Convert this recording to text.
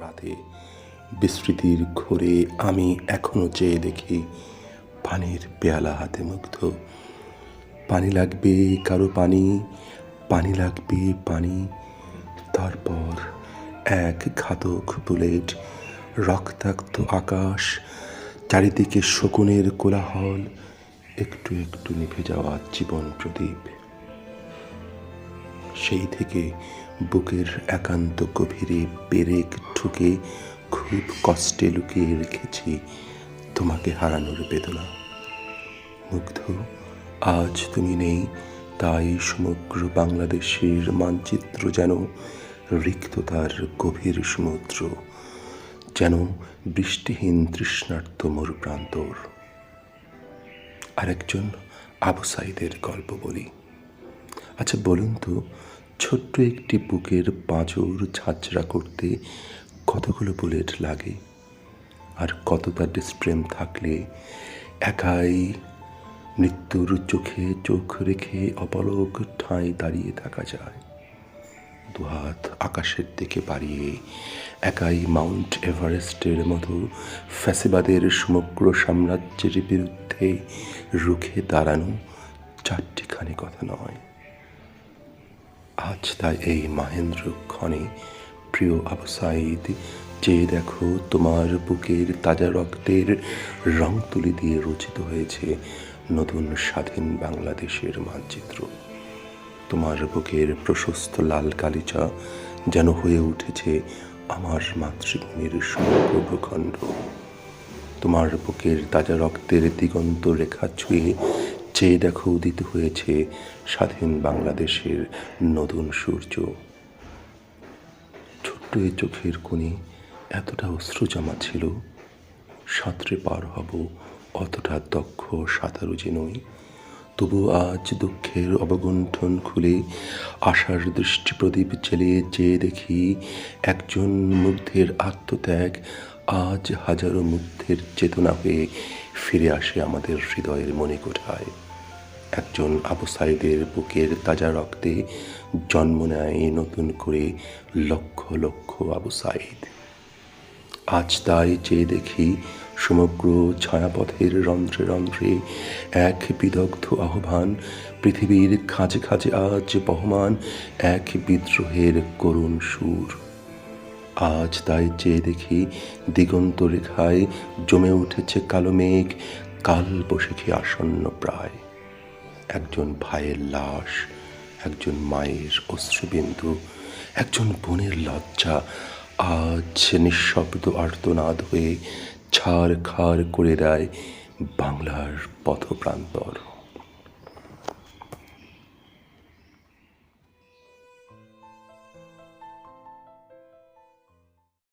রাতে বিস্মৃতির ঘোরে আমি এখনও চেয়ে দেখি পানির পেয়ালা হাতে মুগ্ধ। পানি লাগবে কারও পানি পানি লাগবে পানি। তারপর এক ঘাতক বুলেট, রক্তাক্ত আকাশ, চারিদিকে শকুনের কোলাহল, একটু একটু নিভে যাওয়া জীবন প্রদীপ। সেই থেকে বুকের একান্ত গভীরে পেরেক ঠুকে খুব কষ্টে লুকিয়ে রেখেছি তোমাকে হারানোর বেদনা। মুগ্ধ, আজ তুমি নেই, তাই সমগ্র বাংলাদেশের মানচিত্র যেন রিক্ততার গভীর সমুদ্র, যেন বৃষ্টিহীন তৃষ্ণার্ত মোর প্রান্তর। আরেকজন আবু সাইদের গল্প বলি। আচ্ছা বলুন তো ছোট্ট একটি বুকের পাঁজর ঝাঁঝরা করতে কতগুলো বুলেট লাগে? আর কতটা ডিসপ্রেম থাকলে একাই মৃত্যুর চোখে চোখ রেখে অপলক ঠাঁই দাঁড়িয়ে থাকা যায়। দুহাত আকাশের দিকে বাড়িয়ে একাই মাউন্ট এভারেস্টের মতো ফ্যাসিবাদের সমগ্র সাম্রাজ্যের বিরুদ্ধে রুখে দাঁড়ানো চারটিখানি কথা নয়। আজ তাই এই মাহেন্দ্র ক্ষণে প্রিয় আবু সাইদ চেয়ে দেখো তোমার বুকের তাজা রক্তের রং তুলি দিয়ে রচিত হয়েছে নতুন স্বাধীন বাংলাদেশের মানচিত্র। তোমার বুকের প্রশস্ত লাল কালিচা যেন হয়ে উঠেছে আমার মাতৃভূমির সমগ্র ভূখণ্ড তোমার বুকের তাজা রক্তের দিগন্ত রেখা ছুঁয়ে চেয়ে দেখো, উদিত হয়েছে স্বাধীন বাংলাদেশের নতুন সূর্য। ছোট্ট এই চোখের কোণে এতটা অশ্রু জমা ছিল, সাঁতরে পার হব অতটা দক্ষ সাঁতারু যে নই। তবু আজ দুঃখের অবগুণ্ঠন খুলে আশার দৃষ্টি প্রদীপ জ্বেলিয়ে চেয়ে দেখি একজন মুগ্ধের আত্মত্যাগ, আজ হাজারো মুগ্ধের চেতনা হয়ে ফিরে আসে আমাদের হৃদয়ের মণিকোঠায়। একজন আবু সাইদের বুকের তাজা রক্তে জন্ম নেয় নতুন করে লক্ষ লক্ষ আবু সাইদ আজ তাই চেয়ে দেখি সমগ্র ছায়াপথের রন্ধ্রে রন্ধ্রে এক বিদগ্ধ আহ্বান, পৃথিবীর খাঁজে খাঁজে আজ বহমান এক বিদ্রোহের করুণ সুর। আজ তাই চেয়ে দেখি দিগন্ত রেখায় জমে উঠেছে কালো মেঘ, কাল বসেছে আসন্ন প্রায়। একজন ভাইয়ের লাশ, একজন মায়ের অশ্রুবিন্দু, একজন বোনের লজ্জা, আজ নিঃশব্দ আর্তনাদ হয়ে ছাড় খাড় করে দেয় বাংলার পথপ্রান্তর।